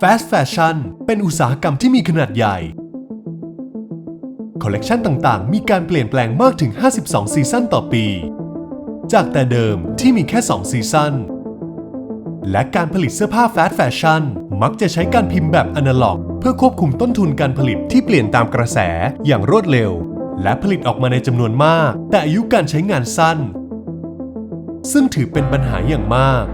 Fast Fashion เป็นอุตสาหกรรมที่มีขนาดใหญ่ คอลเลกชันต่างๆ มีการเปลี่ยนแปลงมากถึง 52 ซีซั่นต่อปี จากแต่เดิมที่มีแค่ 2 ซีซั่น และการผลิตเสื้อผ้าแฟชั่นแฟชั่นมักจะใช้การพิมพ์แบบอนาล็อก เพื่อควบคุมต้นทุนการผลิตที่เปลี่ยนตามกระแสอย่างรวดเร็ว และผลิตออกมาในจำนวนมาก แต่อายุการใช้งานสั้น ซึ่งถือเป็นปัญหาอย่างมาก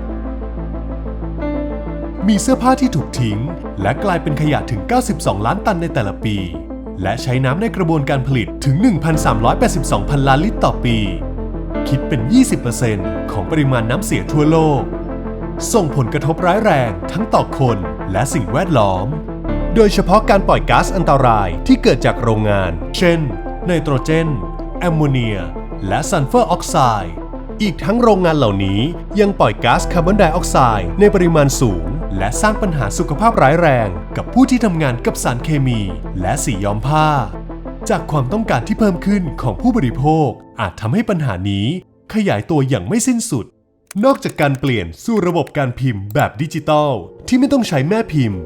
มีเสื้อผ้าที่ถูกทิ้ง และกลายเป็นขยะถึง 92 ล้านตันในแต่ละปี และใช้น้ำในกระบวนการผลิตถึง 1,382พันล้านลิตรต่อปี คิดเป็น 20%ของปริมาณน้ำเสียทั่วโลก ส่งผลกระทบร้ายแรงทั้งต่อคนและสิ่งแวดล้อม โดยเฉพาะการปล่อยก๊าซอันตรายที่เกิดจากโรงงาน เช่น ไนโตรเจน แอมโมเนีย และซัลเฟอร์ออกไซด์ อีกทั้งโรงงานเหล่านี้ยังปล่อยก๊าซคาร์บอนไดออกไซด์ในปริมาณสูง และสร้างปัญหาสุขภาพร้ายแรงกับผู้ที่ทำงานกับสารเคมี และสีย้อมผ้า จากความต้องการที่เพิ่มขึ้นของผู้บริโภค อาจทำให้ปัญหานี้ขยายตัวอย่างไม่สิ้นสุด นอกจากการเปลี่ยนสู่ระบบการพิมพ์แบบดิจิตอลที่ไม่ต้องใช้แม่พิมพ์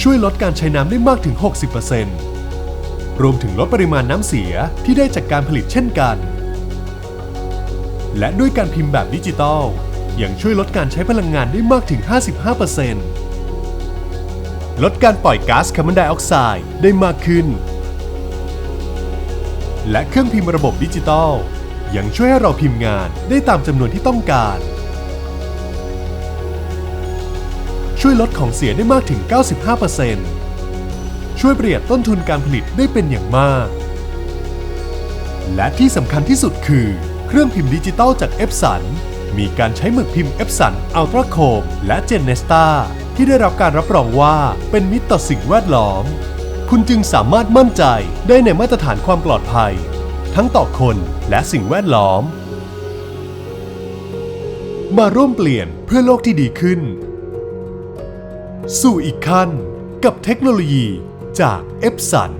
ช่วยลดการใช้น้ำได้มากถึง 60%รวมถึงลดปริมาณน้ำเสียที่ได้จากการผลิตเช่นกัน และด้วยการพิมพ์แบบดิจิตอล ยังช่วยลดการใช้พลังงานได้มากถึง 55%ลดการปล่อยก๊าซคาร์บอนไดออกไซด์ได้มากขึ้น และเครื่องพิมพ์ระบบดิจิตอลยังช่วยให้เราพิมพ์งานได้ตามจำนวนที่ต้องการ ช่วยลดของเสียได้มากถึง 95%ช่วยประหยัดต้นทุนการผลิตได้เป็นอย่างมาก และที่สำคัญที่สุดคือ เครื่องพิมพ์ดิจิตอลจาก e p s o n มีการใช้หมึกพิมพ์ e p s o n Ultra Chrome และ Genesta ที่ได้รับการรับรองว่าเป็นมิตรต่อสิ่งแวดล้อม คุณจึงสามารถมั่นใจได้ในมาตรฐานความปลอดภัย ทั้งต่อคนและสิ่งแวดล้อม มาร่วมเปลี่ยนเพื่อโลกที่ดีขึ้น สู่อีกขั้นกับเทคโนโลยีจากเอฟสัน